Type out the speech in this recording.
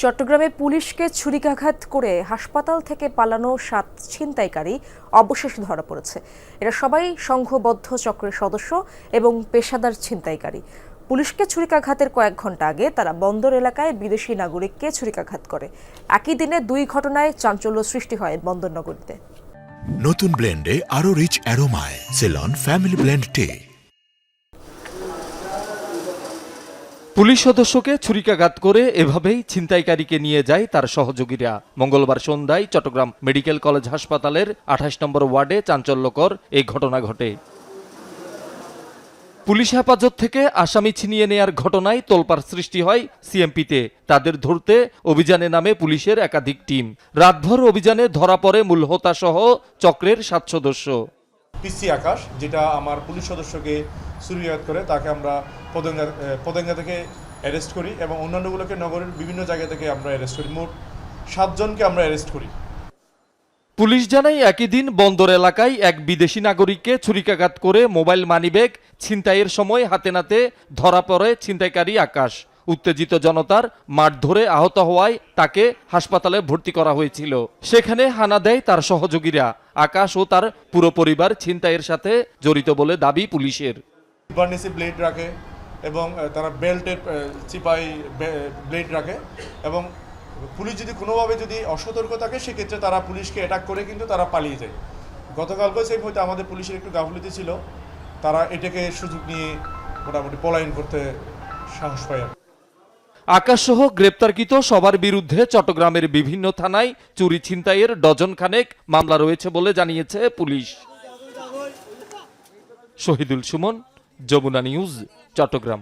চট্টগ্রামে পুলিশকে ছুরিকাঘাত করে হাসপাতাল থেকে পালানো সাত ছিনতাইকারী অবশেষে ধরা পড়েছে। এরা সবাই সংঘবদ্ধ চক্রের সদস্য এবং পেশাদার ছিনতাইকারী। পুলিশকে ছুরিকাঘাতের কয়েক ঘণ্টা আগে তারা বন্দর এলাকায় বিদেশি নাগরিককে ছুরিকাঘাত করে। একই দিনে দুই ঘটনায় চাঞ্চল্য সৃষ্টি হয় বন্দর নগরীতে। নতুন ব্লেন্ডে আরও rich অ্যারোমায় Ceylon family blend tea police সদস্যকে ছুরিকাঘাত করে এভাবেই ছিনতাইকারীকে নিয়ে যায় তার সহযোগীরা। মঙ্গলবার সন্ধ্যায় চট্টগ্রাম মেডিকেল কলেজ হাসপাতালের আঠাশ নম্বর ওয়ার্ডে চাঞ্চল্যকর এই ঘটনা ঘটে। পুলিশ হেফাজত থেকে আসামি ছিনিয়ে নেয়ার ঘটনায় তোলপাড় সৃষ্টি হয় সিএমপিতে। তাদের ধরতে অভিযানে নামে পুলিশের একাধিক টিম। রাতভর অভিযানে ধরা পড়ে মূল চক্রের সাত সদস্য। পিসি আকাশ, যেটা আমার পুলিশ সদস্যকে সুরিয়াত করে, তাকে আমরা পদঙ্গা পদঙ্গা থেকে অ্যারেস্ট করি এবং অন্যান্যগুলোকে নগরের বিভিন্ন জায়গা থেকে আমরা অ্যারেস্ট করি। মোট সাতজনকে আমরা অ্যারেস্ট করি। পুলিশ জানায়, একই দিন বন্দর এলাকায় এক বিদেশি নাগরিককে ছুরিকাঘাত করে মোবাইল মানিব্যাগ ছিনতাইয়ের সময় হাতে নাতে ধরা পড়ে ছিনতাইকারী আকাশ। উত্তেজিত জনতার মাঠ ধরে আহত হওয়ায় তাকে হাসপাতালে ভর্তি করা হয়েছিল। সেখানে হানা দেয় তার সহযোগীরা। আকাশ ও তার পুরো পরিবার ছিনতাইয়ের সাথে জড়িত বলে দাবি পুলিশের। ব্লেড রাখে এবং তারা বেল্টের চিপাই ব্লেড রাখে এবং পুলিশ যদি কোনোভাবে যদি অসতর্ক থাকে, সেক্ষেত্রে তারা পুলিশকে অ্যাটাক করে কিন্তু তারা পালিয়ে যায়। গতকালকেও সেই হয়তো আমাদের পুলিশের একটু গাফলিতে ছিল। তারা এটাকে সুযোগ নিয়ে মোটামুটি পলায়ন করতে সাহস পায়। আকাশসহ গ্রেপ্তারকৃত সবার বিরুদ্ধে চট্টগ্রামের বিভিন্ন থানায় চুরি ছিনতাইয়ের ডজন খানেক মামলা রয়েছে বলে জানিয়েছে পুলিশ। শহীদুল সুমন, যমুনা নিউজ, চট্টগ্রাম।